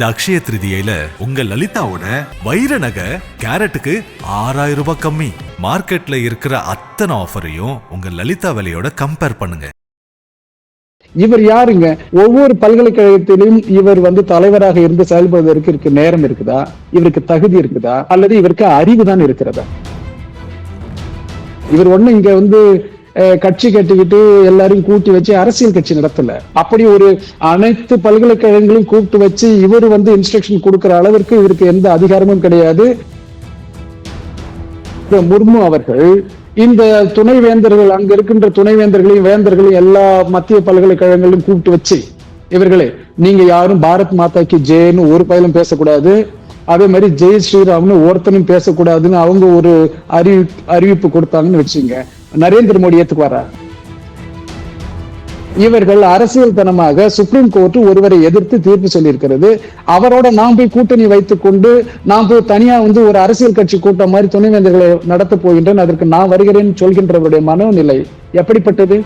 இந்த அக்ஷய திருதியில உங்க லலிதாவோட வைர நகை கேரட்டுக்கு ஆறாயிரம் ரூபாய் கம்மி. மார்க்கெட்ல இருக்கிற அத்தனை ஆஃபரையும் உங்க லலிதா விலையோட கம்பேர் பண்ணுங்க. இவர் யாருங்க? ஒவ்வொரு பல்கலைக்கழகத்திலும் இவர் வந்து தலைவராக இருந்து செயல்படுவதற்கு இருக்கு நேரம் இருக்குதா? இவருக்கு தகுதி இருக்குதா? அல்லது இவருக்கு அறிவு தான் இருக்கிறதா? இவர் ஒண்ணு இங்க வந்து கட்சி கட்டிக்கிட்டு எல்லாரையும் கூட்டி வச்சு அரசியல் கட்சி நடத்தல. அப்படி ஒரு அனைத்து பல்கலைக்கழகங்களையும் கூப்பிட்டு வச்சு இவர் வந்து இன்ஸ்ட்ரக்ஷன் கொடுக்கிற அளவிற்கு இவருக்கு எந்த அதிகாரமும் கிடையாது. முர்மு அவர்கள் இந்த துணைவேந்தர்கள் அங்க இருக்கின்ற துணைவேந்தர்களையும் வேந்தர்களையும் எல்லா மத்திய பல்கலைக்கழகங்களையும் கூப்பிட்டு வச்சு இவர்களே நீங்க யாரும் பாரத் மாதாக்கு ஜெயன்னு ஒரு பயிலும் பேசக்கூடாது. அதே மாதிரி ஜெய் ஸ்ரீராம்னு ஒருத்தனும் பேசக்கூடாதுன்னு அவங்க ஒரு அறிவி அறிவிப்பு கொடுத்தாங்கன்னு வச்சுங்க நரேந்திர மோடி ஏத்துக்குவாரா இவர்கள் அரசியல் தனமாக சுப்ரீம் கோர்ட் ஒருவரை எதிர்த்து தீர்ப்பு சொல்லியிருக்கிறது. அவரோட நாம் போய் கூட்டணி வைத்துக் கொண்டு நாம் போய் தனியா வந்து ஒரு அரசியல் கட்சி கூட்டம் மாதிரி துணைவேந்தர்களை நடத்த போகின்றேன் அதற்கு நான் வருகிறேன் சொல்கின்றவருடைய மனோநிலை எப்படிப்பட்டது?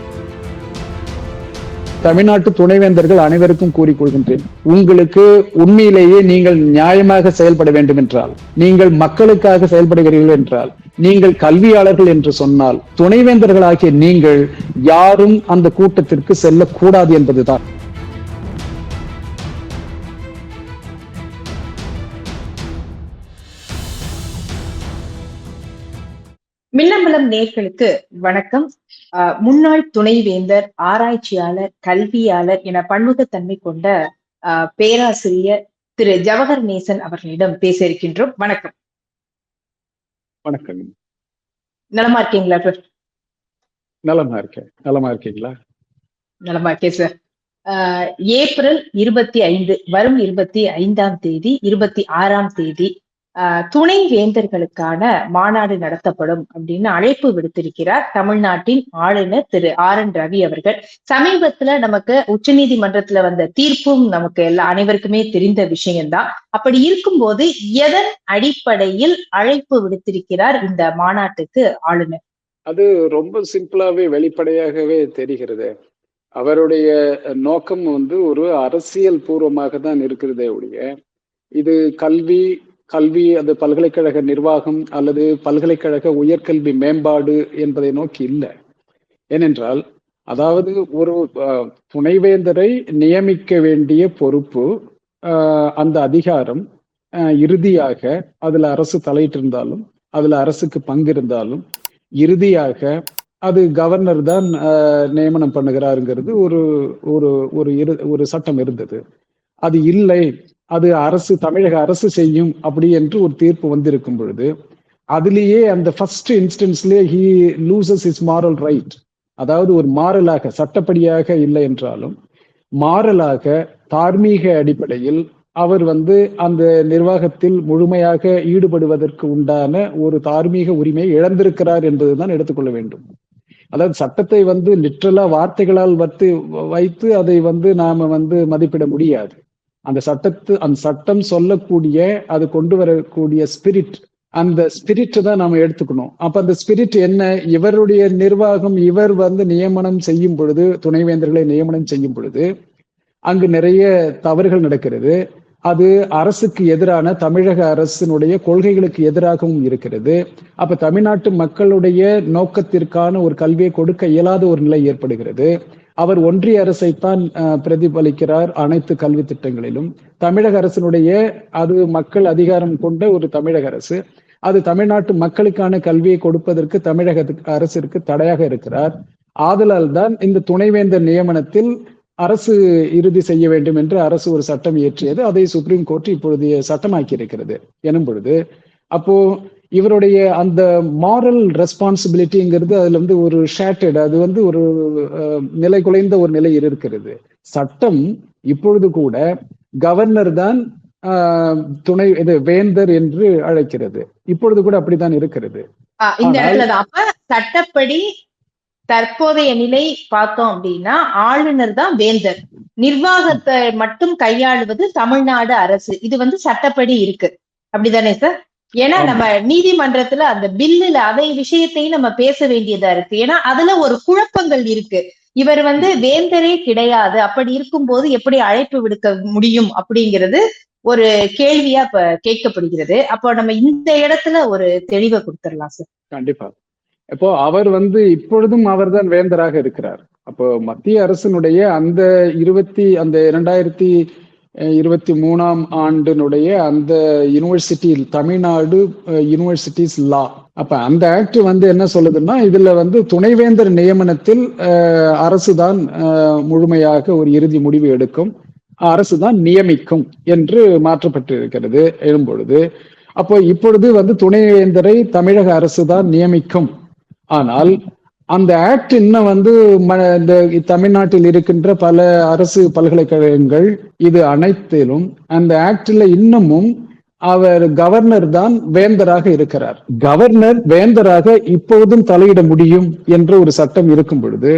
தமிழ்நாட்டு துணைவேந்தர்கள் அனைவருக்கும் கூறிக்கொள்கின்றேன் உங்களுக்கு உண்மையிலேயே நீங்கள் நியாயமாக செயல்பட வேண்டும் என்றால் நீங்கள் மக்களுக்காக செயல்படுகிறீர்கள் என்றால் நீங்கள் கல்வியாளர்கள் என்று சொன்னால் துணைவேந்தர்களாகிய நீங்கள் யாரும் அந்த கூட்டத்திற்கு செல்லக்கூடாது என்பதுதான். மின்னம்பலம் நேர்களுக்கு வணக்கம். முன்னாள் துணைவேந்தர் ஆராய்ச்சியாளர் கல்வியாளர் என பன்முகத்தன்மை கொண்ட பேராசிரியர் திரு ஜவஹர் நேசன் அவர்களிடம் பேச இருக்கின்றோம். வணக்கம். வணக்கம். நலமா இருக்கீங்களா சார் நலமா இருக்கேன். நலமா இருக்கீங்களா? நலமா இருக்கேன் சார் ஏப்ரல் இருபத்தி ஐந்து வரும் இருபத்தி ஐந்தாம் தேதி இருபத்தி ஆறாம் தேதி துணை வேந்தர்களுக்கான மாநாடு நடத்தப்படும் அப்படின்னு அழைப்பு விடுத்திருக்கிறார் தமிழ்நாட்டின் ஆளுநர் திரு ஆர் என் ரவி அவர்கள். சமீபத்துல நமக்கு உச்சநீதிமன்றத்துல வந்த தீர்ப்பும் நமக்கு எல்லா அனைவருக்குமே தெரிந்த விஷயம்தான். அப்படி இருக்கும்போது எதன் அடிப்படையில் அழைப்பு விடுத்திருக்கிறார் இந்த மாநாட்டுக்கு ஆளுநர்? அது ரொம்ப சிம்பிளாவே வெளிப்படையாகவே தெரிகிறது. அவருடைய நோக்கம் வந்து ஒரு அரசியல் பூர்வமாக தான் இருக்கிறதே ஒழிய இது கல்வி கல்வி அது பல்கலைக்கழக நிர்வாகம் அல்லது பல்கலைக்கழக உயர்கல்வி மேம்பாடு என்பதை நோக்கி இல்லை. ஏனென்றால் அதாவது ஒரு அஹ், துணைவேந்தரை நியமிக்க வேண்டிய பொறுப்பு அந்த அதிகாரம் அஹ், இறுதியாக அதுல அரசு தலையிட்டிருந்தாலும் அதுல அரசுக்கு பங்கு இருந்தாலும் இறுதியாக அது கவர்னர் தான் நியமனம் பண்ணுகிறாருங்கிறது ஒரு ஒரு ஒரு இரு ஒரு சட்டம் இருந்தது. அது இல்லை அது அரசு தமிழக அரசு செய்யும் அப்படி என்று ஒரு தீர்ப்பு வந்திருக்கும் பொழுது அதுலேயே அந்த first இன்ஸ்டன்ஸ்லேயே he loses his moral right அதாவது ஒரு மாறலாக சட்டப்படியாக இல்லை என்றாலும் மாறலாக தார்மீக அடிப்படையில் அவர் வந்து அந்த நிர்வாகத்தில் முழுமையாக ஈடுபடுவதற்கு உண்டான ஒரு தார்மீக உரிமையை இழந்திருக்கிறார் என்பதுதான் எடுத்துக்கொள்ள வேண்டும். அதாவது சட்டத்தை வந்து லிட்ரலா வார்த்தைகளால் வத்து வைத்து அதை வந்து நாம வந்து மதிப்பிட முடியாது. அந்த சட்டத்து அந்த சட்டம் சொல்லக்கூடிய அது கொண்டு வரக்கூடிய ஸ்பிரிட் அந்த ஸ்பிரிட் தான் நாம எடுத்துக்கணும். அப்ப அந்த ஸ்பிரிட் என்ன? இவருடைய நிர்வாகம் இவர் வந்து நியமனம் செய்யும் பொழுது துணைவேந்தர்களை நியமனம் செய்யும் பொழுது அங்கு நிறைய தவறுகள் நடக்கிறது. அது அரசுக்கு எதிரான தமிழக அரசினுடைய கொள்கைகளுக்கு எதிராகவும் இருக்கிறது. அப்ப தமிழ்நாட்டு மக்களுடைய நோக்கத்திற்கான ஒரு கல்வியை கொடுக்க இயலாத ஒரு நிலை ஏற்படுகிறது. அவர் ஒன்றிய அரசைத்தான் பிரதிபலிக்கிறார் அனைத்து கல்வி திட்டங்களிலும். தமிழக அரசினுடைய அது மக்கள் அதிகாரம் கொண்ட ஒரு தமிழக அரசு. அது தமிழ்நாட்டு மக்களுக்கான கல்வியை கொடுப்பதற்கு தமிழக அரசிற்கு தடையாக இருக்கிறார். ஆதலால் தான் இந்த துணைவேந்தர் நியமனத்தில் அரசு இறுதி செய்ய வேண்டும் என்று அரசு ஒரு சட்டம் இயற்றியது. அதை சுப்ரீம் கோர்ட் இப்பொழுது சட்டமாக்கி இருக்கிறது எனும் பொழுது அப்போ இவருடைய அந்த மாரல் ரெஸ்பான்சிபிலிட்டிங்கிறது அதுல வந்து ஒரு ஷேட்டட் அது வந்து ஒரு நிலை குலைந்த ஒரு நிலை இருக்கிறது. சட்டம் இப்பொழுது கூட கவர்னர் தான் துணை இது வேந்தர் என்று அழைக்கிறது. இப்பொழுது கூட அப்படித்தான் இருக்கிறது. இந்த இடத்துல அப்ப சட்டப்படி தற்போதைய நிலை பார்த்தோம் அப்படின்னா ஆளுநர் தான் வேந்தர். நிர்வாகத்தை மட்டும் கையாளுவது தமிழ்நாடு அரசு. இது வந்து சட்டப்படி இருக்கு. அப்படிதானே சார்? ஏன்னா. நம்ம நீதிமன்றத்துல அந்த பில்லுல அதை விஷயத்தையும் நம்ம பேச வேண்டியதா இருக்கு. ஏன்னா அதுல ஒரு குழப்பங்கள் இருக்கு. இவர் வந்து வேந்தரே கிடையாது. அப்படி இருக்கும்போது எப்படி அழைப்பு விடுக்க முடியும் அப்படிங்கிறது ஒரு கேள்வியா இப்ப கேட்கப்படுகிறது. அப்போ நம்ம இந்த இடத்துல ஒரு தெளிவை கொடுத்துடலாம் சார். கண்டிப்பா. இப்போ அவர் வந்து இப்பொழுதும் அவர்தான் வேந்தராக இருக்கிறார். அப்போ மத்திய அரசினுடைய அந்த இருபத்தி அந்த இரண்டாயிரத்தி இருபத்தி மூணாம் ஆண்டினுடைய அந்த யூனிவர்சிட்டி தமிழ்நாடு யூனிவர்சிட்டிஸ் லா அப்ப அந்த ஆக்ட் வந்து என்ன சொல்லுதுன்னா இதுல வந்து துணைவேந்தர் நியமனத்தில் அரசு தான் முழுமையாக ஒரு இறுதி முடிவு எடுக்கும். அரசு தான் நியமிக்கும் என்று மாற்றப்பட்டிருக்கிறது எழும்பொழுது. அப்போ இப்பொழுது வந்து துணைவேந்தரை தமிழக அரசு தான் நியமிக்கும். ஆனால் அந்த ஆக்ட் இன்னும் வந்து இந்த தமிழ்நாட்டில் இருக்கின்ற பல அரசு பல்கலைக்கழகங்கள் இது அனைத்திலும் அந்த ஆக்டில் இன்னமும் அவர் கவர்னர் தான் வேந்தராக இருக்கிறார். கவர்னர் வேந்தராக இப்போதும் தலையிட முடியும் என்ற ஒரு சட்டம் இருக்கும் பொழுது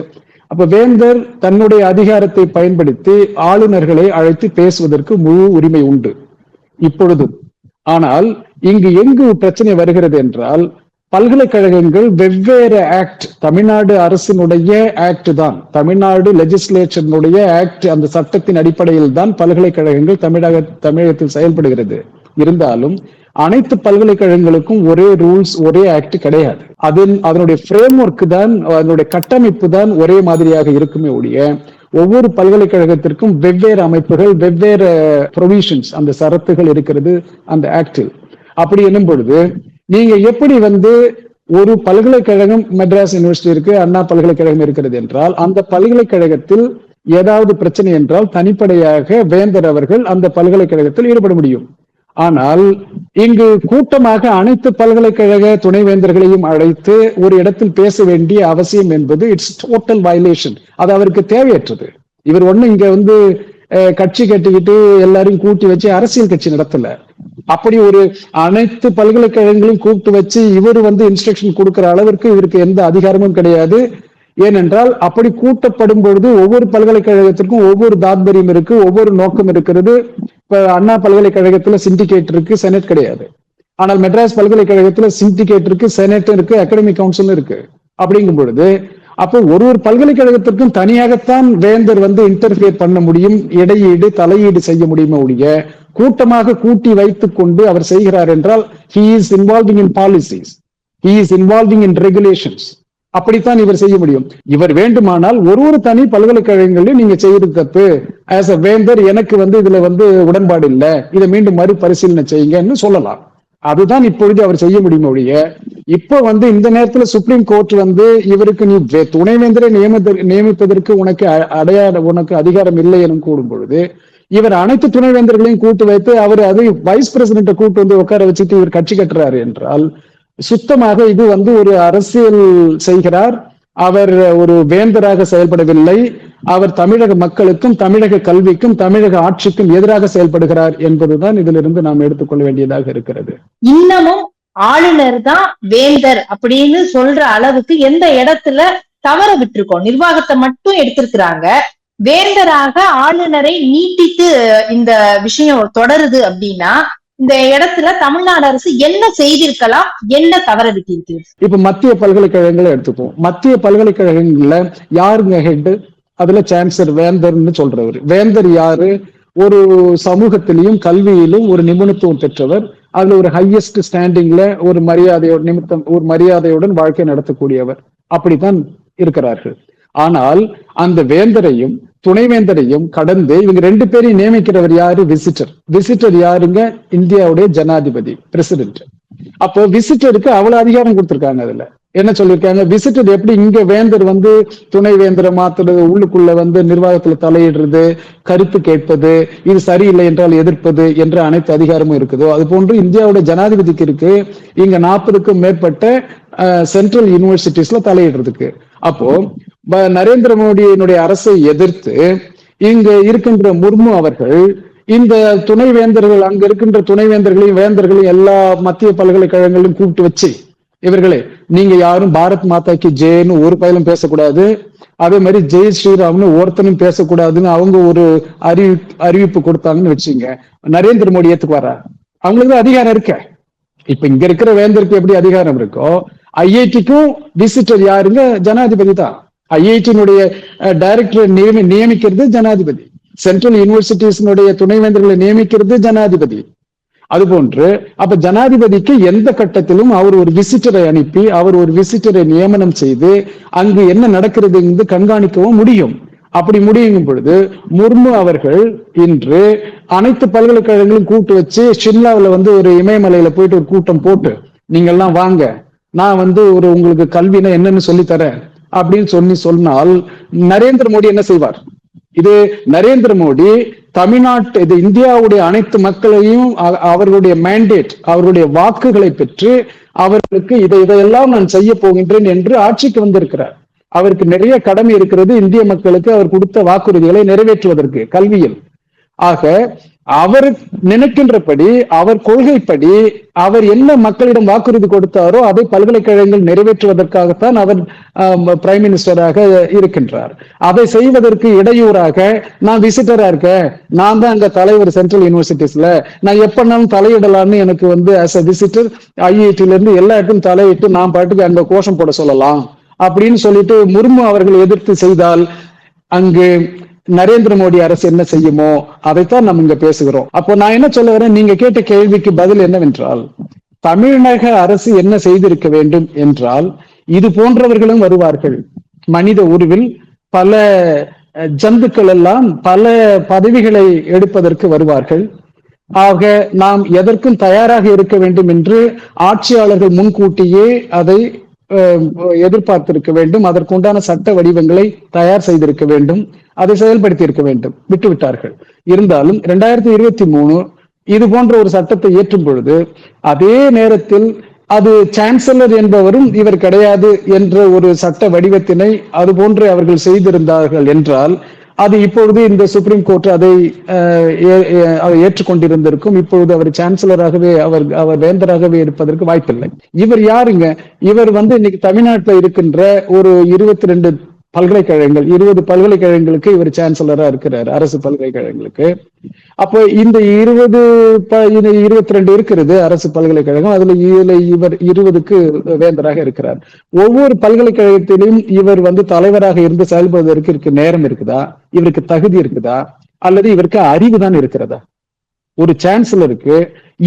அப்ப வேந்தர் தன்னுடைய அதிகாரத்தை பயன்படுத்தி ஆளுநர்களை அழைத்து பேசுவதற்கு முழு உரிமை உண்டு. இப்பொழுதும். ஆனால் இங்கு எங்கு பிரச்சனை வருகிறது என்றால் பல்கலைக்கழகங்கள் வெவ்வேறு ஆக்ட் தமிழ்நாடு அரசினுடைய ஆக்ட் தான். தமிழ்நாடு லெஜிஸ்லேஷனுடைய ஆக்ட் அந்த சட்டத்தின் அடிப்படையில் தான் பல்கலைக்கழகங்கள் தமிழக தமிழகத்தில் செயல்படுகிறது. இருந்தாலும் அனைத்து பல்கலைக்கழகங்களுக்கும் ஒரே ரூல்ஸ் ஒரே ஆக்ட் கிடையாது. அதன் அதனுடைய ஃப்ரேம் ஒர்க் தான் அதனுடைய கட்டமைப்பு தான் ஒரே மாதிரியாக இருக்குமே ஒழிய ஒவ்வொரு பல்கலைக்கழகத்திற்கும் வெவ்வேறு அமைப்புகள் வெவ்வேறு ப்ரொவிஷன்ஸ் அந்த சரத்துகள் இருக்கிறது அந்த ஆக்டில். அப்படி என்னும் பொழுது நீங்க எப்படி வந்து ஒரு பல்கலைக்கழகம் மெட்ராஸ் யூனிவர்சிட்டி இருக்கு அண்ணா பல்கலைக்கழகம் இருக்கிறது என்றால் அந்த பல்கலைக்கழகத்தில் ஏதாவது பிரச்சனை என்றால் தனிப்படையாக வேந்தர் அவர்கள் அந்த பல்கலைக்கழகத்தில் ஈடுபட முடியும். ஆனால் இங்கு கூட்டமாக அனைத்து பல்கலைக்கழக துணைவேந்தர்களையும் அழைத்து ஒரு இடத்தில் பேச வேண்டிய அவசியம் என்பது இட்ஸ் டோட்டல் வயலேஷன் அது அவருக்கு தேவையற்றது. இவர் ஒண்ணு இங்க வந்து கட்சி கட்டிக்கிட்டு எல்லாரையும் கூட்டி வச்சு அரசியல் கட்சி நடத்தல. அப்படி ஒரு அனைத்து பல்கலைக்கழகங்களையும் கூப்பிட்டு வச்சு இவர் வந்து இன்ஸ்ட்ரக்ஷன் கொடுக்கிற அளவிற்கு இவருக்கு எந்த அதிகாரமும் கிடையாது. ஏனென்றால் அப்படி கூட்டப்படும் பொழுது ஒவ்வொரு பல்கலைக்கழகத்திற்கும் ஒவ்வொரு தாத்பரியம் இருக்கு ஒவ்வொரு நோக்கம் இருக்கிறது. இப்ப அண்ணா பல்கலைக்கழகத்துல சிண்டிகேட் இருக்கு செனட் கிடையாது. ஆனால் மெட்ராஸ் பல்கலைக்கழகத்துல சிண்டிகேட் இருக்கு செனட் இருக்கு அகாடமிக் கவுன்சிலும் இருக்கு. அப்படிங்கும் பொழுது அப்போ ஒரு ஒரு பல்கலைக்கழகத்திற்கும் தனியாகத்தான் வேந்தர் வந்து இன்டர்பியர் பண்ண முடியும் இடையீடு தலையீடு செய்ய முடியுமே ஒழிய கூட்டமாக கூட்டி வைத்துக் கொண்டு அவர் செய்கிறார் என்றால் he is involving in policies he is involving in regulations அப்படித்தான் இவர் செய்ய முடியும். இவர் வேண்டுமானால் ஒரு ஒரு தனி பல்கலைக்கழகங்களையும் நீங்க செய்யறது தப்பு. ஆஸ் அ வேந்தர் எனக்கு வந்து இதுல வந்து உடன்பாடு இல்லை. இதை மீண்டும் மறுபரிசீலனை செய்யுங்கன்னு சொல்லலாம். அதுதான் இப்பொழுது அவர் செய்ய முடியும் ஒழிய இப்ப வந்து இந்த நேரத்துல சுப்ரீம் கோர்ட் வந்து இவருக்கு நீ துணைவேந்தரை நியமித்த நியமிப்பதற்கு உனக்கு அடையாள உனக்கு அதிகாரம் இல்லை எனும் கூடும் பொழுது இவர் அனைத்து துணைவேந்தர்களையும் கூட்டு வைத்து அவர் அது வைஸ் பிரசிடென்ட்டை கூட்டு வந்து உட்கார வச்சுட்டு இவர் கட்சி கட்டுறாரு என்றால் சுத்தமாக இது வந்து ஒரு அரசியல் செய்கிறார். அவர் ஒரு வேந்தராக செயல்படவில்லை. அவர் தமிழக மக்களுக்கும் தமிழக கல்விக்கும் தமிழக ஆட்சிக்கும் எதிராக செயல்படுகிறார் என்பதுதான் இதிலிருந்து நாம் எடுத்துக்கொள்ள வேண்டியதாக இருக்கிறது. இன்னமும் ஆளுநர் தான் வேந்தர் அப்படின்னு சொல்ற அளவுக்கு எந்த இடத்துல தவற விட்டுருக்கோம்? நிர்வாகத்தை மட்டும் எடுத்திருக்கிறாங்க. வேந்தராக ஆளுநரை நீட்டித்து இந்த விஷயம் தொடருது அப்படின்னா இந்த இடத்துல தமிழ்நாடு அரசு என்ன செய்திருக்கலாம்? என்ன தவற விட்டிருக்கு? இப்ப மத்திய பல்கலைக்கழகங்களை எடுத்துப்போம் மத்திய பல்கலைக்கழகங்கள்ல யாருங்க ஹெட் அதுல சான்சலர் வேந்தர்னு சொல்றவர். வேந்தர் யாரு? ஒரு சமூகத்திலையும் கல்வியிலும் ஒரு நிபுணத்துவம் பெற்றவர். அதுல ஒரு ஹையஸ்ட் ஸ்டாண்டிங்ல ஒரு மரியாதையோட நிமித்தம் ஒரு மரியாதையுடன் வாழ்க்கை நடத்தக்கூடியவர் அப்படித்தான் இருக்கிறார்கள். ஆனால் அந்த வேந்தரையும் துணைவேந்தரையும் கடந்து இவங்க ரெண்டு பேரையும் நியமிக்கிறவர் யாரு? விசிட்டர் விசிட்டர் யாருங்க? இந்தியாவுடைய ஜனாதிபதி பிரசிடென்ட் அப்போ விசிட்டருக்கு அவ்வளவு அதிகாரம் கொடுத்திருக்காங்க அதுல. என்ன சொல்லியிருக்காங்க? விசிட்டர் எப்படி இங்க வேந்தர் வந்து துணை வேந்தரை மாத்துறது உள்ளுக்குள்ள வந்து நிர்வாகத்துல தலையிடுறது கருத்து கேட்பது இது சரியில்லை என்றால் எதிர்ப்பது என்ற அனைத்து அதிகாரமும் இருக்குதோ. அது போன்று இந்தியாவோட ஜனாதிபதிக்கு இருக்கு. இங்க நாற்பதுக்கும் மேற்பட்ட சென்ட்ரல் யூனிவர்சிட்டிஸ்ல தலையிடுறதுக்கு. அப்போ நரேந்திர மோடியினுடைய அரசை எதிர்த்து இங்க இருக்கின்ற முர்மு அவர்கள் இந்த துணைவேந்தர்கள் அங்க இருக்கின்ற துணைவேந்தர்களையும் வேந்தர்களையும் எல்லா மத்திய பல்கலைக்கழகங்களையும் கூப்பிட்டு வச்சு இவர்களே நீங்க யாரும் பாரத் மாதாக்கு ஜெயன்னு ஒரு பயிலும் பேசக்கூடாது. அதே மாதிரி ஜெய் ஸ்ரீராம்னு ஒருத்தனும் பேசக்கூடாதுன்னு அவங்க ஒரு அறிவி அறிவிப்பு கொடுத்தாங்கன்னு வச்சுங்க. நரேந்திர மோடி ஏத்துக்குவாரா அவங்களுக்கு தான் அதிகாரம் இருக்க. இப்ப இங்க இருக்கிற வேந்தருக்கு எப்படி அதிகாரம் இருக்கோ ஐஐடிக்கும் விசிட்டர் யாருங்க? ஜனாதிபதி தான். ஐஐடியினுடைய டைரக்டர் நியமி நியமிக்கிறது ஜனாதிபதி. சென்ட்ரல் யூனிவர்சிட்டிஸ்னுடைய துணைவேந்தர்களை நியமிக்கிறது ஜனாதிபதி. அதுபோன்று அப்ப ஜனாதிபதிக்கு எந்த கட்டத்திலும் அவர் ஒரு விசிட்டரை அனுப்பி அவர் ஒரு விசிட்டரை நியமனம் செய்து அங்கு என்ன நடக்கிறது என்று கண்காணிக்கவும் முடியும். அப்படி முடியும் பொழுது முர்மு அவர்கள் இன்று அனைத்து பல்கலைக்கழகங்களும் கூட்டு வச்சு ஷிம்லாவில் வந்து ஒரு இமயமலையில போயிட்டு ஒரு கூட்டம் போட்டு நீங்கெல்லாம் வாங்க நான் வந்து ஒரு உங்களுக்கு கல்வினா என்னன்னு சொல்லி தரேன் அப்படின்னு சொல்லி சொன்னால் நரேந்திர மோடி என்ன செய்வார்? இது நரேந்திர மோடி தமிழ்நாட்டு இது இந்தியாவுடைய அனைத்து மக்களையும் அவர்களுடைய மேண்டேட் அவர்களுடைய வாக்குகளை பெற்று அவர்களுக்கு இதை இதையெல்லாம் நான் செய்ய போகின்றேன் என்று ஆட்சிக்கு வந்திருக்கிறார். அவருக்கு நிறைய கடமை இருக்கிறது. இந்திய மக்களுக்கு அவர் கொடுத்த வாக்குறுதிகளை நிறைவேற்றுவதற்கு கல்வியில். ஆக அவர் நினைக்கின்றபடி அவர் கொள்கைப்படி அவர் என்ன மக்களிடம் வாக்குறுதி கொடுத்தாரோ அதை பல்கலைக்கழகங்கள் நிறைவேற்றுவதற்காகத்தான் அவர் பிரைம் மினிஸ்டராக இருக்கின்றார். அதை செய்வதற்கு இடையூறாக நான் விசிட்டரா இருக்கேன். நான் தான் அங்க தலைவர் சென்ட்ரல் யூனிவர்சிட்டிஸ்ல நான் எப்பனாலும் தலையிடலாம்னு எனக்கு வந்து ஆஸ் அ விசிட்டர் ஐஐடில இருந்து எல்லா இடத்தையும் தலையிட்டு நான் பாட்டுக்கு அங்க கோஷம் போட சொல்லலாம். அப்படின்னு சொல்லிட்டு முர்மு அவர்கள் எதிர்த்து செய்தால் அங்கு நரேந்திர மோடி அரசு என்ன செய்யுமோ அதைத்தான் நம்ம இங்க பேசுகிறோம். அப்போ நான் என்ன சொல்ல வரேன்? நீங்க கேட்ட கேள்விக்கு பதில் என்னவென்றால் தமிழக அரசு என்ன செய்திருக்க வேண்டும் என்றால் இது போன்றவர்களும் வருவார்கள். மனித உருவில் பல ஜந்துக்கள் எல்லாம் பல பதவிகளை எடுப்பதற்கு வருவார்கள். ஆக நாம் எதற்கும் தயாராக இருக்க வேண்டும் என்று ஆட்சியாளர்கள் முன்கூட்டியே அதை எதிர்பார்த்திருக்க வேண்டும். அதற்குண்டான சட்ட வடிவங்களை தயார் செய்திருக்க வேண்டும். அதை செயல்படுத்தி இருக்க வேண்டும். விட்டுவிட்டார்கள். இருந்தாலும் இரண்டாயிரத்தி இருபத்தி மூணு இது போன்ற ஒரு சட்டத்தை இயற்றும் பொழுது அதே நேரத்தில் அது சான்சலர் என்பவரும் இவர் கிடையாது என்ற ஒரு சட்ட வடிவத்தினை அது போன்று அவர்கள் செய்திருந்தார்கள் என்றால் அது இப்பொழுது இந்த சுப்ரீம் கோர்ட் அதை ஏ- ஏற்றுக்கொண்டிருந்திருக்கும். இப்பொழுது அவர் சான்சலராகவே அவர் அவர் வேந்தராகவே இருப்பதற்கு வாய்ப்பில்லை. இவர் யாருங்க? இவர் வந்து இன்னைக்கு தமிழ்நாட்டில் இருக்கின்ற ஒரு இருபத்தி ரெண்டு பல்கலைக்கழகங்கள் இருபது பல்கலைக்கழகங்களுக்கு இவர் சான்சலரா இருக்கிறார் அரசு பல்கலைக்கழகங்களுக்கு. அப்போ இந்த இருபது இருபத்தி ரெண்டு இருக்கிறது அரசு பல்கலைக்கழகம் அதுல இதுல இவர் இருபதுக்கு வேந்தராக இருக்கிறார். ஒவ்வொரு பல்கலைக்கழகத்திலும் இவர் வந்து தலைவராக இருந்து செயல்படுவதற்கு இருக்கு நேரம் இருக்குதா? இவருக்கு தகுதி இருக்குதா? அல்லது இவருக்கு அறிவு தான் இருக்கிறதா? ஒரு சான்சலருக்கு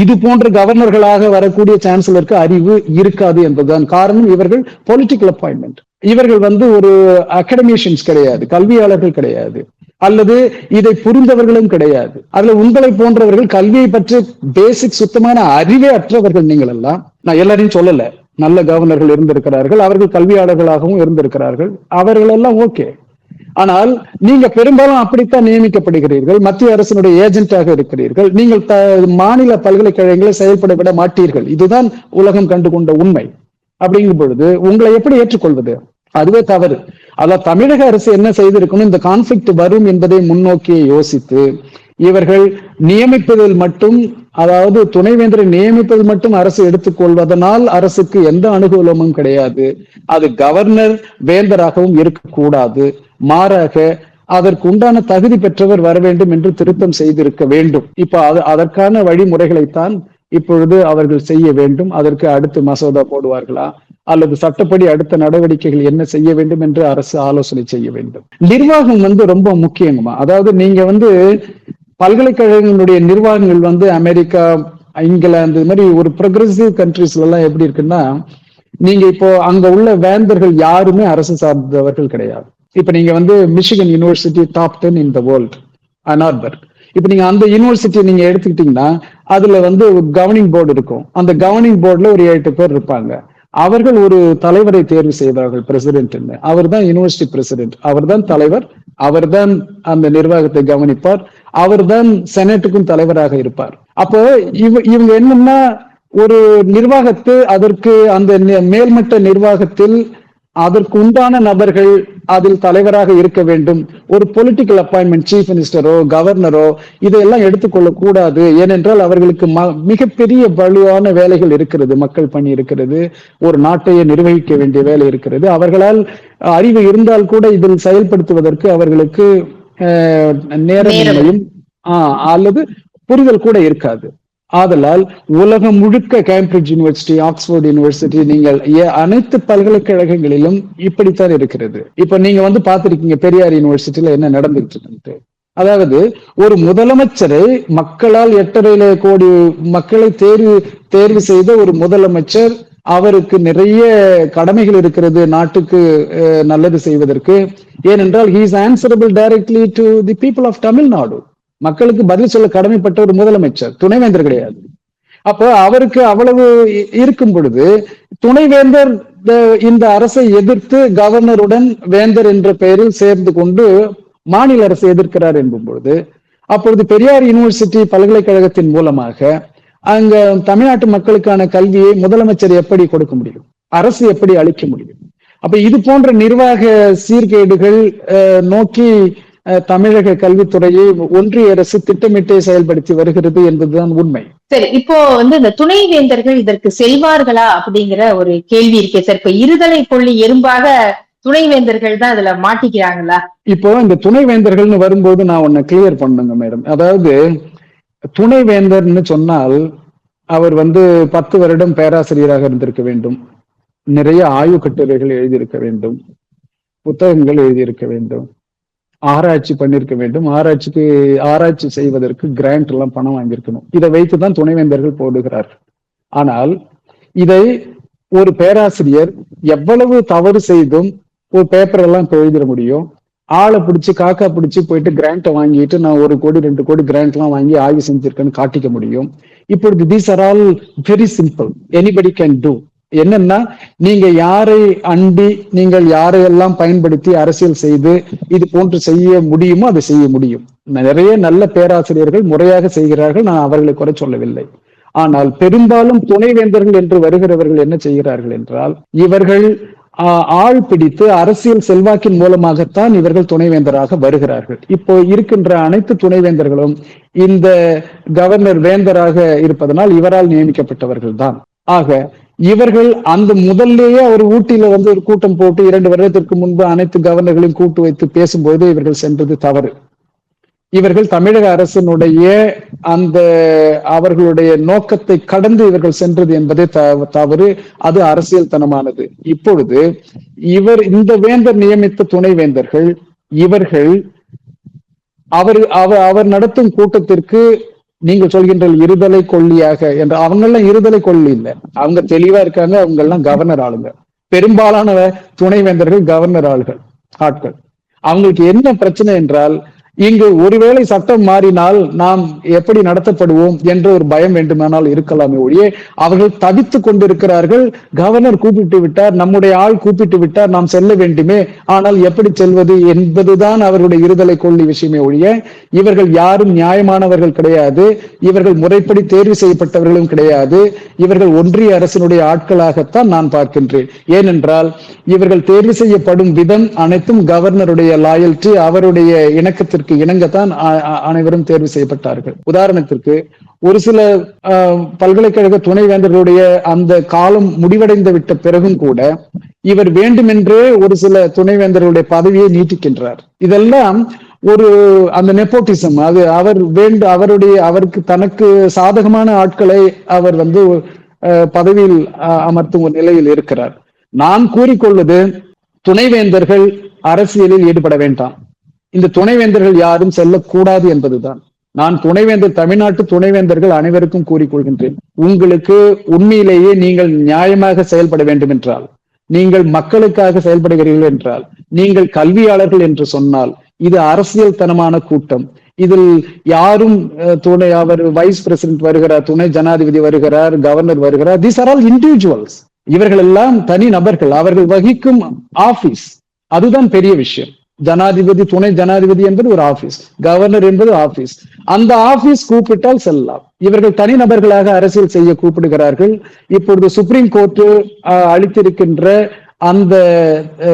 இது போன்ற கவர்னர்களாக வரக்கூடிய சான்சலருக்கு அறிவு இருக்காது என்பதுதான் காரணம். இவர்கள் பொலிட்டிக்கல் அப்பாயின்மெண்ட் இவர்கள் வந்து ஒரு அகடமிஷியன்ஸ் கிடையாது கல்வியாளர்கள் கிடையாது அல்லது இதை புரிந்தவர்களும் கிடையாது. அதுல உங்களை போன்றவர்கள் கல்வியை பற்றி பேசிக் சுத்தமான அறிவே அற்றவர்கள் நீங்கள் எல்லாம் நான் எல்லாரையும் சொல்லல. நல்ல கவர்னர்கள் இருந்திருக்கிறார்கள் அவர்கள் கல்வியாளர்களாகவும் இருந்திருக்கிறார்கள். அவர்கள் எல்லாம் ஓகே ஆனால் நீங்க பெரும்பாலும் அப்படித்தான் நியமிக்கப்படுகிறீர்கள். மத்திய அரசினுடைய ஏஜென்ட்டாக இருக்கிறீர்கள். நீங்கள் மாநில பல்கலைக்கழகங்களை செயல்பட விட மாட்டீர்கள். இதுதான் உலகம் கண்டு கொண்ட உண்மை. அப்படிங்கும் பொழுது உங்களை எப்படி ஏற்றுக்கொள்வது? அதுவே தவறு. அதான் தமிழக அரசு என்ன செய்திருக்கணும்? இந்த கான்ஃபிளிக்ட் வரும் என்பதை முன்னோக்கி யோசித்து இவர்கள் நியமிப்பதில் மட்டும் அதாவது துணைவேந்தரை நியமிப்பது மட்டும் அரசு எடுத்துக்கொள்வதனால் அரசுக்கு எந்த அனுகூலமும் கிடையாது. அது கவர்னர் வேந்தராகவும் இருக்கக்கூடாது. மாறாக அதற்கு உண்டான தகுதி பெற்றவர் வர வேண்டும் என்று திருத்தம் செய்திருக்க வேண்டும். இப்ப அது அதற்கான வழிமுறைகளைத்தான் இப்பொழுது அவர்கள் செய்ய வேண்டும். அதற்கு அடுத்து மசோதா போடுவார்களா? அல்லது சட்டப்படி அடுத்த நடவடிக்கைகள் என்ன செய்ய வேண்டும் என்று அரசு ஆலோசனை செய்ய வேண்டும். நிர்வாகம் வந்து ரொம்ப முக்கியமா அதாவது நீங்க வந்து பல்கலைக்கழகங்களுடைய நிர்வாகங்கள் வந்து அமெரிக்கா இங்கிலாந்து இது மாதிரி ஒரு ப்ரொக்ரெசிவ் கண்ட்ரீஸ்ல எல்லாம் எப்படி இருக்குன்னா நீங்க இப்போ அங்க உள்ள வேந்தர்கள் யாருமே அரசு சார்ந்தவர்கள் கிடையாது. இப்ப நீங்க வந்து Michigan University top ten in the world Ann Arbor இப்ப நீங்க அந்த யூனிவர்சிட்டி நீங்க எடுத்துக்கிட்டீங்கன்னா அதுல வந்து கவர்னிங் போர்டு இருக்கும். அந்த கவர்னிங் போர்டுல ஒரு எட்டு பேர் இருப்பாங்க. அவர்கள் ஒரு தலைவரை தேர்வு செய்வார்கள் பிரசிடென்ட் அவர் தான் யூனிவர்சிட்டி பிரசிடென்ட் அவர் தான் தலைவர். அவர்தான் அந்த நிர்வாகத்தை கவனிப்பார். அவர்தான் செனட்டுக்கும் தலைவராக இருப்பார். அப்போ இவ இவங்க என்னன்னா ஒரு நிர்வாகத்து அதற்கு அந்த மேல்மட்ட நிர்வாகத்தில் அதற்கு உண்டான நபர்கள் அதில் தலைவராக இருக்க வேண்டும். ஒரு பொலிட்டிக்கல் அப்பாயின்மெண்ட் சீஃப் மினிஸ்டரோ கவர்னரோ இதையெல்லாம் எடுத்துக்கொள்ள கூடாது ஏனென்றால் அவர்களுக்கு ம- மிகப்பெரிய வலுவான வேலைகள் இருக்கிறது. மக்கள் பணி இருக்கிறது. ஒரு நாட்டையே நிர்வகிக்க வேண்டிய வேலை இருக்கிறது. அவர்களால் அறிவு இருந்தால் கூட இதில் செயல்படுத்துவதற்கு அவர்களுக்கு ஆஹ், அல்லது புரிதல் கூட இருக்காது. ஆதலால் உலகம் முழுக்க கேம்பிரிட்ஜ் யூனிவர்சிட்டி ஆக்ஸ்போர்ட் யூனிவர்சிட்டி நீங்கள் அனைத்து பல்கலைக்கழகங்களிலும் இப்படித்தான் இருக்கிறது. இப்ப நீங்க வந்து பார்த்திருக்கீங்க பெரியார் யூனிவர்சிட்டியில என்ன நடந்துட்டு இருக்கு அதாவது ஒரு முதலமைச்சரை மக்களால் எட்டரை கோடி மக்களை தேர்வு தேர்வு செய்த ஒரு முதலமைச்சர் அவருக்கு நிறைய கடமைகள் இருக்கிறது நாட்டுக்கு நல்லது செய்வதற்கு. ஏனென்றால் he is answerable directly to the people of Tamil Nadu மக்களுக்கு பதில் சொல்ல கடமைப்பட்ட ஒரு முதலமைச்சர் துணைவேந்தர் கிடையாது. அப்போ அவருக்கு அவ்வளவு இருக்கும் பொழுது துணைவேந்தர் இந்த அரசை எதிர்த்து கவர்னருடன் வேந்தர் என்ற பெயரில் சேர்ந்து கொண்டு மாநில அரசை எதிர்க்கிறார் என்பும் பொழுது அப்பொழுது பெரியார் யூனிவர்சிட்டி பல்கலைக்கழகத்தின் மூலமாக அங்க தமிழ்நாட்டு மக்களுக்கான கல்வியை முதலமைச்சர் எப்படி கொடுக்க முடியும்? அரசு எப்படி அளிக்க முடியும்? அப்ப இது போன்ற நிர்வாக சீர்கேடுகள் அஹ், நோக்கி தமிழக கல்வித்துறையை ஒன்றிய அரசு திட்டமிட்டே செயல்படுத்தி வருகிறது என்பதுதான் உண்மை. சரி இப்போ வந்து இந்த துணைவேந்தர்கள் இதற்கு செல்வார்களா அப்படிங்கிற ஒரு கேள்வி இருக்கே. சார் இப்ப இருதலை கொள்ளி எறும்பாக துணைவேந்தர்கள் தான் இதுல மாட்டிக்கிறாங்களா? இப்போ இந்த துணைவேந்தர்கள்னு வரும்போது நான் ஒன்னு கிளியர் பண்ணுங்க மேடம் அதாவது துணைவேந்தர்னு சொன்னால் அவர் வந்து பத்து வருடம் பேராசிரியராக இருந்திருக்க வேண்டும். நிறைய ஆய்வு கட்டுரைகள் எழுதியிருக்க வேண்டும். புத்தகங்கள் எழுதியிருக்க வேண்டும். ஆராய்ச்சி பண்ணியிருக்க வேண்டும். ஆராய்ச்சிக்கு ஆராய்ச்சி செய்வதற்கு கிராண்ட் எல்லாம் பணம் வாங்கியிருக்கணும். இதை வைத்துதான் துணைவேந்தர்கள் போடுகிறார்கள். ஆனால் இதை ஒரு பேராசிரியர் எவ்வளவு தவறு செய்தும் ஒரு பேப்பர் எல்லாம் எழுதிட முடியும்? ஆளை பிடிச்சி காக்கா பிடிச்சி போயிட்டு கிராண்ட்டை வாங்கிட்டு நான் ஒரு கோடி ரெண்டு கோடி கிராண்ட் எல்லாம் வாங்கி ஆய்வு செஞ்சிருக்கேன்னு காட்டிக்க முடியும்? இப்பொழுது these are all very simple anybody can do என்னன்னா நீங்க யாரை அண்டி நீங்கள் யாரையெல்லாம் பயன்படுத்தி அரசியல் செய்து இது போன்று செய்ய முடியுமோ அதை செய்ய முடியும். நிறைய நல்ல பேராசிரியர்கள் முறையாக செய்கிறார்கள் நான் அவர்களை குறை சொல்லவில்லை. ஆனால் பெரும்பாலும் துணைவேந்தர்கள் என்று வருகிறவர்கள் என்ன செய்கிறார்கள் என்றால் இவர்கள் ஆஹ், ஆள் பிடித்து அரசியல் செல்வாக்கின் மூலமாகத்தான் இவர்கள் துணைவேந்தராக வருகிறார்கள். இப்போ இருக்கின்ற அனைத்து துணைவேந்தர்களும் இந்த கவர்னர் வேந்தராக இருப்பதனால் இவரால் நியமிக்கப்பட்டவர்கள் தான் ஆக இவர்கள் அந்த முதல்லயே அவர் ஊட்டியில வந்து ஒரு கூட்டம் போட்டு இரண்டு வருடத்திற்கு முன்பு அனைத்து கவர்னர்களையும் கூட்டு வைத்து பேசும்போது இவர்கள் சென்றது தவறு. இவர்கள் தமிழக அரசினுடைய அந்த அவர்களுடைய நோக்கத்தை கடந்து இவர்கள் சென்றது என்பதே த- தவறு. அது அரசியல் தனமானது இப்பொழுது இவர் இந்த வேந்தர் நியமித்த துணைவேந்தர்கள் இவர்கள் அவர் அவர் அவர் நடத்தும் கூட்டத்திற்கு நீங்கள் சொல்கின்ற இருதலை கொள்ளியாக என்று அவங்க எல்லாம் இருதலை கொள்ளி இல்ல. அவங்க தெளிவா இருக்காங்க அவங்க எல்லாம் கவர்னர் ஆளுங்க. பெரும்பாலான துணைவேந்தர்கள் கவர்னர் ஆளுகள் ஆட்கள். அவங்களுக்கு என்ன பிரச்சனை என்றால் இங்கு ஒருவேளை சட்டம் மாறினால் நாம் எப்படி நடத்தப்படுவோம் என்ற ஒரு பயம் வேண்டுமானால் இருக்கலாமே ஒழிய அவர்கள் தவித்து கொண்டிருக்கிறார்கள். கவர்னர் கூப்பிட்டு விட்டார் நம்முடைய ஆள் கூப்பிட்டு விட்டார் நாம் செல்ல வேண்டுமே. ஆனால் எப்படி செல்வது என்பதுதான் அவர்களுடைய இருதலை கொள்ளி விஷயமே ஒழிய இவர்கள் யாரும் நியாயமானவர்கள் கிடையாது. இவர்கள் முறைப்படி தேர்வு செய்யப்பட்டவர்களும் கிடையாது. இவர்கள் ஒன்றிய அரசினுடைய ஆட்களாகத்தான் நான் பார்க்கின்றேன். ஏனென்றால் இவர்கள் தேர்வு செய்யப்படும் விதம் அனைத்தும் கவர்னருடைய லாயல்ட்டி அவருடைய இணக்கத்திற்கு இணங்கத்தான் அனைவரும் தேர்வு செய்யப்பட்டார்கள். உதாரணத்திற்கு ஒரு சில பல்கலைக்கழக துணைவேந்தர்களுடைய அந்த காலம் முடிவடைந்து விட்ட பிறகும் கூட இவர் வேண்டுமென்றே ஒரு சில துணைவேந்தர்களுடைய பதவியை நீட்டிக்கின்றார். இதெல்லாம் ஒரு அந்த நெப்போட்டிசம் அது அவர் வேண்டு அவருடைய அவருக்கு தனக்கு சாதகமான ஆட்களை அவர் வந்து பதவியில் அமர்த்தும் ஒரு நிலையில் இருக்கிறார். நான் கூறிக்கொள்வது துணைவேந்தர்கள் அரசியலில் ஈடுபட வேண்டாம். இந்த துணைவேந்தர்கள் யாரும் செல்லக்கூடாது என்பதுதான். நான் துணைவேந்தர் தமிழ்நாட்டு துணைவேந்தர்கள் அனைவருக்கும் கூறிக்கொள்கின்றேன் உங்களுக்கு உண்மையிலேயே நீங்கள் நியாயமாக செயல்பட வேண்டும் என்றால் நீங்கள் மக்களுக்காக செயல்படுகிறீர்கள் என்றால் நீங்கள் கல்வியாளர்கள் என்று சொன்னால் இது அரசியல் தனமான கூட்டம். இதில் யாரும் துணை அவர் வைஸ் பிரசிடென்ட் வருகிறார் துணை ஜனாதிபதி வருகிறார் கவர்னர் வருகிறார். தீஸ் ஆர் ஆல் இண்டிவிஜுவல்ஸ் இவர்கள் எல்லாம் தனி நபர்கள். அவர்கள் வகிக்கும் ஆபீஸ் அதுதான் பெரிய விஷயம். ஜனாதிபதி துணை ஜனாதிபதி என்பது ஒரு ஆபீஸ் கவர்னர் என்பது ஆபீஸ் அந்த ஆபீஸ் கூப்பிட்டால் செல்லலாம். இவர்கள் தனிநபர்களாக அரசியல் செய்ய கூப்பிடுகிறார்கள். இப்பொழுது சுப்ரீம் கோர்ட்டு அளித்திருக்கின்ற அந்த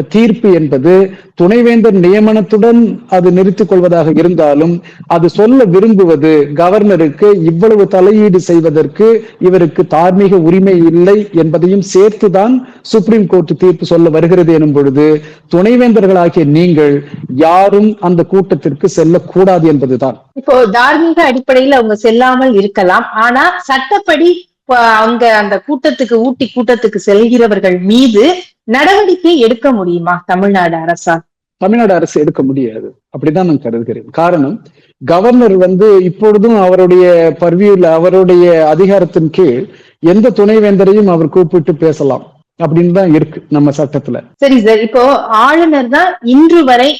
தீர்ப்பு என்பது துணைவேந்தர் நியமனத்துடன் அது நிறுத்திக் கொள்வதாக இருந்தாலும் அது சொல்ல விரும்புவது கவர்னருக்கு இவ்வளவு தலையீடு செய்வதற்கு இவருக்கு தார்மீக உரிமை இல்லை என்பதையும் சேர்த்துதான் சுப்ரீம் கோர்ட் தீர்ப்பு சொல்ல வருகிறது எனும் பொழுது துணைவேந்தர்களாகிய நீங்கள் யாரும் அந்த கூட்டத்திற்கு செல்லக்கூடாது என்பதுதான். இப்போ தார்மீக அடிப்படையில் அவங்க செல்லாமல் இருக்கலாம். ஆனா சட்டப்படி அவங்க அந்த கூட்டத்துக்கு ஊட்டி கூட்டத்துக்கு செல்கிறவர்கள் மீது நடவடிக்கை எடுக்க முடியுமா தமிழ்நாடு அரசால்? தமிழ்நாடு அரசு எடுக்க முடியாது. அப்படிதான் நான் கருதுகிறேன். காரணம் கவர்னர் வந்து இப்பொழுதும் அவருடைய பர்வியூல அவருடைய அதிகாரத்தின் கீழ் எந்த துணைவேந்தரையும் அவர் கூப்பிட்டு பேசலாம் அப்படின்னு தான் இருக்கு நம்ம சட்டத்துல. சரி சார் இப்போ ஆளுநர் தான் இன்று வரை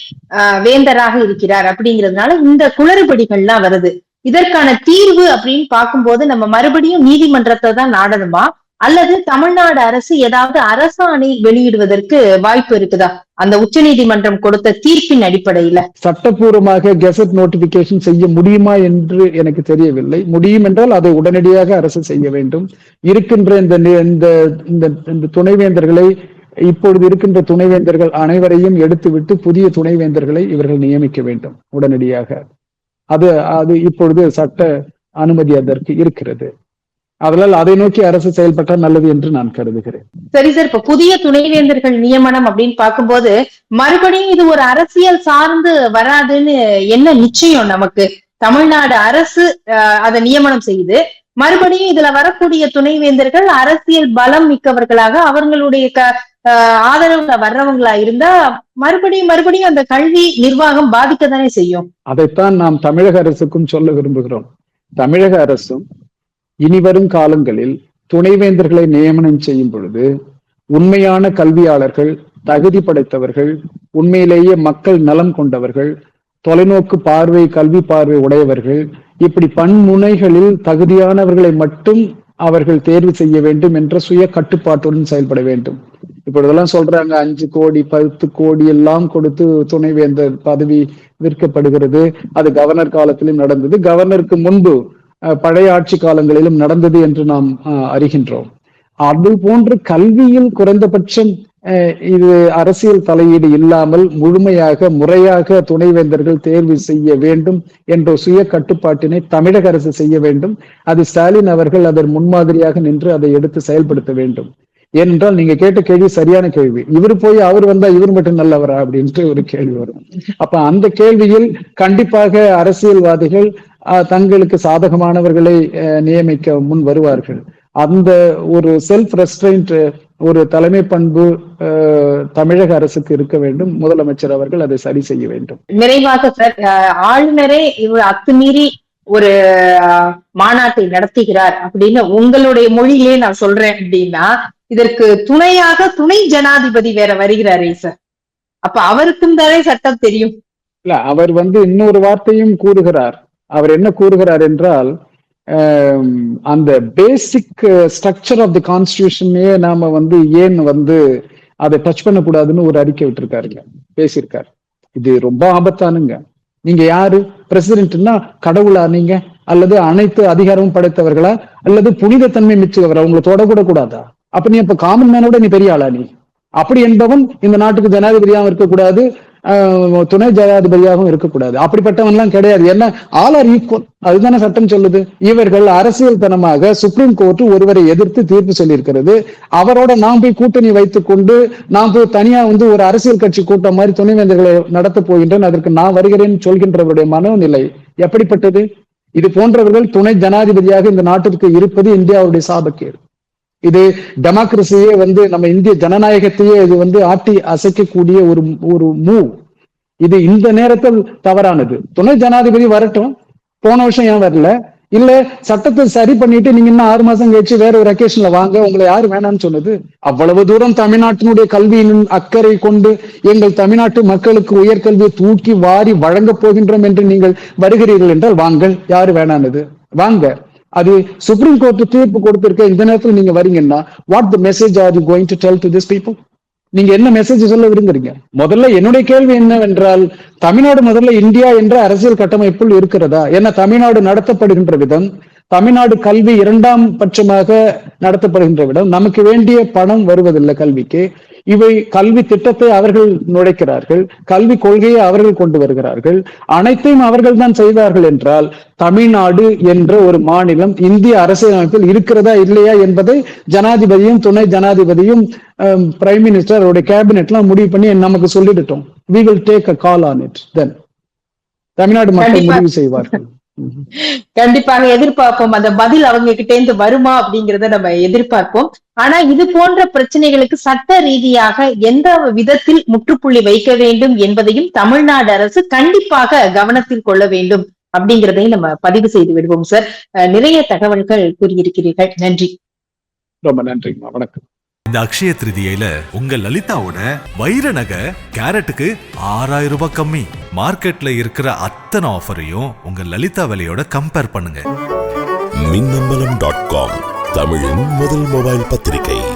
வேந்தராக இருக்கிறார் அப்படிங்கிறதுனால இந்த குளறுபடிகள்லாம் வருது. இதற்கான தீர்வு அப்படின்னு பார்க்கும்போது நம்ம மறுபடியும் நீதிமன்றத்தை தான் நாடணுமா? அல்லது தமிழ்நாடு அரசு ஏதாவது அரசாணை வெளியிடுவதற்கு வாய்ப்பு இருக்குதா? அந்த உச்சநீதிமன்றம் கொடுத்த தீர்ப்பின் அடிப்படையில. சட்டப்பூர்வமாக கெசட் நோட்டிபிகேஷன் செய்ய முடியுமா என்று எனக்கு தெரியவில்லை. முடியும் என்றால் அதை உடனடியாக அரசு செய்ய வேண்டும். இருக்கின்ற இந்த இந்த இந்த இந்த துணைவேந்தர்களை இப்பொழுது இருக்கின்ற துணைவேந்தர்கள் அனைவரையும் எடுத்துவிட்டு புதிய துணைவேந்தர்களை இவர்கள் நியமிக்க வேண்டும். உடனடியாக. அது அது இப்பொழுது சட்ட அனுமதி அதற்கு இருக்கிறது. அதனால் அதை நோக்கி அரசு செயல்பட்டால் நல்லது என்று நான் கருதுகிறேன். சரி சார் இப்ப புதிய துணைவேந்தர்கள் நியமனம் அப்படின்னு பார்க்கும்போது மறுபடியும் இது ஒரு அரசியல் சார்ந்து வராதுன்னு என்ன நிச்சயம் நமக்கு? தமிழ்நாடு அரசு ஆஹ், அதை நியமனம் செய்யுது. மறுபடியும் இதுல வரக்கூடிய துணைவேந்தர்கள் அரசியல் பலம் மிக்கவர்களாக அவர்களுடைய க ஆஹ், ஆதரவுல வர்றவங்களா இருந்தா மறுபடியும் மறுபடியும் அந்த கல்வி நிர்வாகம் பாதிக்க தானே செய்யும். அதைத்தான் நாம் தமிழக அரசுக்கும் சொல்ல விரும்புகிறோம். தமிழக அரசும் இனிவரும் காலங்களில் துணைவேந்தர்களை நியமனம் செய்யும் பொழுது உண்மையான கல்வியாளர்கள் தகுதி படைத்தவர்கள் உண்மையிலேயே மக்கள் நலம் கொண்டவர்கள் தொலைநோக்கு பார்வை கல்வி பார்வை உடையவர்கள் இப்படி பன்முனைகளில் தகுதியானவர்களை மட்டும் அவர்கள் தேர்வு செய்ய வேண்டும் என்ற சுய கட்டுப்பாட்டுடன் செயல்பட வேண்டும். இப்பொழுதெல்லாம் சொல்றாங்க அஞ்சு கோடி பத்து கோடி எல்லாம் கொடுத்து துணைவேந்தர் பதவி விற்கப்படுகிறது. அது கவர்னர் காலத்திலும் நடந்தது. கவர்னருக்கு முன்பு பழைய ஆட்சி காலங்களிலும் நடந்தது என்று நாம் அறிகின்றோம். அது போன்று கல்வியில் குறைந்தபட்சம் இது அரசியல் தலையீடு இல்லாமல் முழுமையாக முறையாக துணைவேந்தர்கள் தேர்வு செய்ய வேண்டும் என்ற சுய கட்டுப்பாட்டினை தமிழக அரசு செய்ய வேண்டும். அது ஸ்டாலின் அவர்கள் அதன் முன்மாதிரியாக நின்று அதை எடுத்து செயல்படுத்த வேண்டும். ஏனென்றால் நீங்க கேட்ட கேள்வி சரியான கேள்வி. இவர் போய் அவர் வந்தா இவர் மட்டும் நல்லவரா அப்படின்ட்டு ஒரு கேள்வி வரும். அப்ப அந்த கேள்வியில் கண்டிப்பாக அரசியல்வாதிகள் அஹ், தங்களுக்கு சாதகமானவர்களை அஹ், நியமிக்க முன் வருவார்கள். அந்த ஒரு செல்ஃப் ரெஸ்ட்ரெயின்ட் ஒரு தலைமை பண்பு தமிழக அரசுக்கு இருக்க வேண்டும். முதலமைச்சர் அவர்கள் அதை சரி செய்ய வேண்டும். நிறைவாக சார் ஆளுநரே இவர் அத்துமீறி ஒரு மாநாட்டை நடத்துகிறார் அப்படின்னு உங்களுடைய மொழியிலே நான் சொல்றேன் அப்படின்னா இதற்கு துணையாக துணை ஜனாதிபதி வேற வருகிறாரே சார். அப்ப அவருக்கும் தானே சட்டம் தெரியும். இல்ல அவர் வந்து இன்னொரு வார்த்தையும் கூறுகிறார். அவர் என்ன கூறுகிறார் என்றால் அந்த பேசிக் ஸ்ட்ரக்சர் ஆஃப் தி கான்ஸ்டியூஷனே நாம வந்து ஏன் வந்து அதை டச் பண்ணக்கூடாதுன்னு ஒரு அறிக்கை விட்டுருக்காருங்க. பேசியிருக்காரு. இது ரொம்ப ஆபத்தானுங்க. நீங்க யாரு? பிரசிடென்ட்னா கடவுளா நீங்க? அல்லது அனைத்து அதிகாரமும் படைத்தவர்களா? அல்லது புனித தன்மை மிச்சவரா உங்களை தொடக்கூட கூடாதா அப்ப நீ இப்ப காமன் மேனோட நீ பெரிய ஆளா நீ? அப்படி என்பவன் இந்த நாட்டுக்கு ஜனாதிபதியாக இருக்கக்கூடாது. துணை ஜனாதிபதியாகவும் இருக்கக்கூடாது. அப்படிப்பட்டவன்லாம் கிடையாது. என்ன? ஆல் ஆர் ஈக்குவல் அதுதானே சட்டம் சொல்லுது. இவர்கள் அரசியல் தனமாக சுப்ரீம் கோர்ட் ஒருவரை எதிர்த்து தீர்ப்பு சொல்லியிருக்கிறது. அவரோட நாம் போய் கூட்டணி வைத்துக் கொண்டு நாம் போய் தனியா வந்து ஒரு அரசியல் கட்சி கூட்டம் மாதிரி துணைவேந்தர்களை நடத்த போகின்றேன். அதற்கு நான் வருகிறேன் சொல்கின்றவருடைய மனோநிலை எப்படிப்பட்டது? இது போன்றவர்கள் துணை ஜனாதிபதியாக இந்த நாட்டிற்கு இருப்பது இந்தியாவுடைய சாபக்கேடு. இது டெமோக்ரஸியே வந்து நம்ம இந்திய ஜனநாயகத்தையே இது வந்து ஆட்டி அசைக்கக்கூடிய ஒரு ஒரு மூவ் இது இந்த நேரத்தில் தவறானது. துணை ஜனாதிபதி வரட்டும். போன வருஷம் ஏன் வரல? இல்ல சட்டத்தை சரி பண்ணிட்டு நீங்க இன்னும் ஆறு மாசம் கழிச்சு வேற ஒரு அக்கேஷன்ல வாங்க உங்களை யாரு வேணாம்னு சொன்னது? அவ்வளவு தூரம் தமிழ்நாட்டினுடைய கல்வியின் அக்கறை கொண்டு எங்கள் தமிழ்நாட்டு மக்களுக்கு உயர்கல்வியை தூக்கி வாரி வழங்கப் போகின்றோம் என்று நீங்கள் வருகிறீர்கள் என்றால் வாங்கள் யாரு வேணானது? வாங்க. அது சுப்ரீம் கோர்ட் தீர்ப்பு கொடுத்திருக்க இந்த நேரத்தில் நீங்க வரீங்கன்னா what the message are you going to tell to this people நீங்க என்ன மெசேஜ் சொல்ல விரும்புறீங்க? முதல்ல என்னுடைய கேள்வி என்னவென்றால் தமிழ்நாடு முதல்ல இந்தியா என்ற அரசியல் கட்டமைப்புள் இருக்கிறதா? ஏன்னா தமிழ்நாடு நடத்தப்படுகின்ற விதம் தமிழ்நாடு கல்வி இரண்டாம் பட்சமாக நடத்தப்படுகின்ற விதம் நமக்கு வேண்டிய பணம் வருவதில்லை கல்விக்கு. இவை கல்வி திட்டத்தை அவர்கள் நுழைக்கிறார்கள் கல்வி கொள்கையை அவர்கள் கொண்டு வருகிறார்கள். அனைத்தையும் அவர்கள் தான் செய்வார்கள் என்றால் தமிழ்நாடு என்ற ஒரு மாநிலம் இந்திய அரசியலமைப்பில் இருக்கிறதா இல்லையா என்பதை ஜனாதிபதியும் துணை ஜனாதிபதியும் பிரைம் மினிஸ்டர் அவருடைய கேபினெட்லாம் முடிவு பண்ணி நமக்கு சொல்லிடட்டும். We will take a call on it then Tamil Nadu மக்கள். முடிவு செய்வார்கள். கண்டிப்பாக எதிர்பார்ப்போம். அந்த பதில் அவங்க கிட்ட இருந்து வருமா அப்படிங்கறத நம்ம எதிர்பார்ப்போம். ஆனா இது போன்ற பிரச்சனைகளுக்கு சட்ட ரீதியாக எந்த விதத்தில் முற்றுப்புள்ளி வைக்க வேண்டும் என்பதையும் தமிழ்நாடு அரசு கண்டிப்பாக கவனத்தில் கொள்ள வேண்டும் அப்படிங்கிறதையும் நம்ம பதிவு செய்து விடுவோம் சார். நிறைய தகவல்கள் கூறியிருக்கிறீர்கள். நன்றி. ரொம்ப நன்றிங்கம்மா வணக்கம். இந்த அக்ஷய திருதியில உங்க லலிதாவோட வைர நகை கேரட்டுக்கு ஆறாயிரம் ரூபாய் கம்மி. மார்க்கெட்ல இருக்கிற அத்தனை ஆஃபரையும் உங்க லலிதா விலையோட கம்பேர் பண்ணுங்க. மின்னம்பலம் டாட் காம் தமிழின் முதல் மொபைல் பத்திரிகை.